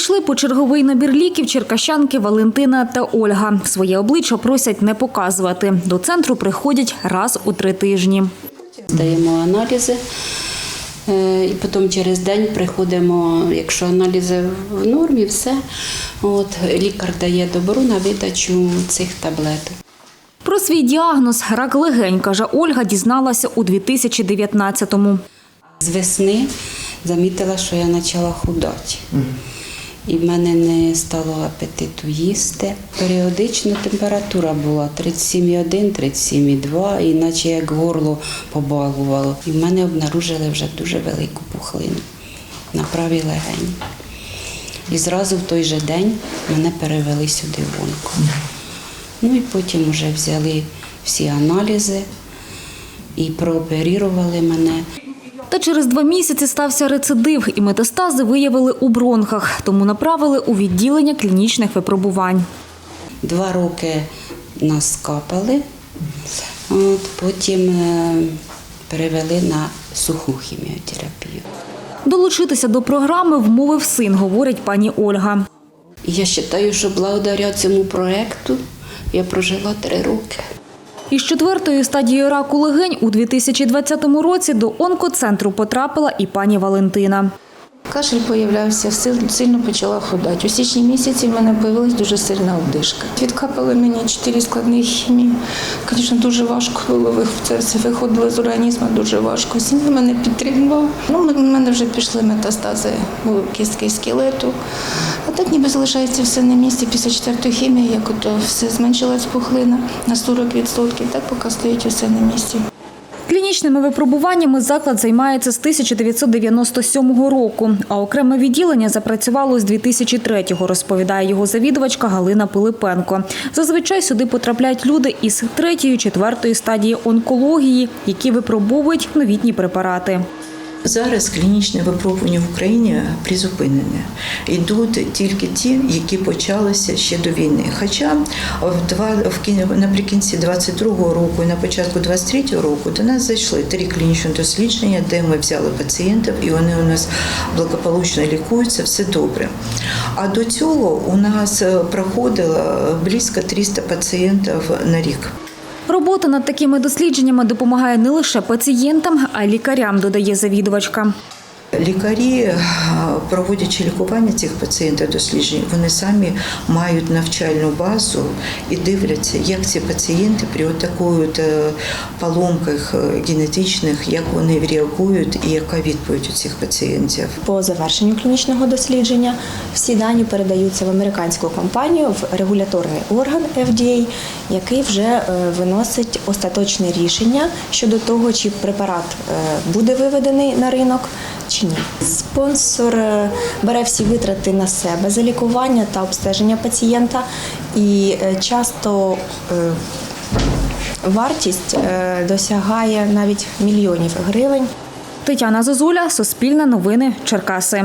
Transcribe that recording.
Прийшли по черговий набір ліків черкащанки Валентина та Ольга. Своє обличчя просять не показувати. До центру приходять раз у три тижні. Здаємо аналізи. е, І потім через день приходимо, якщо аналізи в нормі, все. От, лікар дає добру на видачу цих таблеток. Про свій діагноз рак легень, каже Ольга, дізналася у 2019-му. З весни замітила, що я почала худати. І в мене не стало апетиту їсти. Періодично температура була 37,1, 37,2, і наче як горло побалувало. І в мене обнаружили вже дуже велику пухлину на правій легені. І зразу в той же день мене перевели сюди в онко. Ну і потім вже взяли всі аналізи і прооперували мене. Та через два місяці стався рецидив, і метастази виявили у бронхах, тому направили у відділення клінічних випробувань. Два роки нас капали, от, потім е, перевели на суху хіміотерапію. Долучитися до програми вмовив син, говорить пані Ольга. Я вважаю, що благодаря цьому проєкту я прожила три роки. Із четвертою стадією раку легень у 2020 році до онкоцентру потрапила і пані Валентина. Кашель появлявся, сил- сильно почала ходати. У січні місяці в мене появилась дуже сильна одишка. Відкапали мені чотири складних хімії. Звісно, дуже важко було. Це виходило з організму дуже важко. Сім'я мене підтримував. Ну, в мене вже пішли метастази кістки скелету. А так ніби залишається все на місці. Після четвертої хімії, як ото все зменшилась пухлина на 40%. Так поки стоїть усе на місці. Клінічними випробуваннями заклад займається з 1997 року, а окреме відділення запрацювало з 2003-го, розповідає його завідувачка Галина Пилипенко. Зазвичай сюди потрапляють люди із третьої, четвертої стадії онкології, які випробовують новітні препарати. Зараз клінічне випробування в Україні призупинене. Йдуть тільки ті, які почалися ще до війни. Хоча в два в кін- наприкінці 22-го року і на початку 23-го року до нас зайшли три клінічні дослідження, де ми взяли пацієнтів, і вони у нас благополучно лікуються, все добре. А до цього у нас е, проходило близько 300 пацієнтів на рік. Робота над такими дослідженнями допомагає не лише пацієнтам, а й лікарям, додає завідувачка. Лікарі, е, проводячи лікування цих пацієнтів досліджень, вони самі мають навчальну базу і дивляться, як ці пацієнти при от такої е, поломках е, генетичних, як вони реагують і яка відповідь у цих пацієнтів. По завершенню клінічного дослідження всі дані передаються в американську компанію в регуляторний орган FDA, який вже виносить остаточне рішення щодо того, чи препарат буде виведений на ринок чи ні. Спонсор е, бере всі витрати на себе за лікування та обстеження пацієнта, і е, часто е, вартість досягає навіть мільйонів гривень. Тетяна Зозуля, Суспільне новини, Черкаси.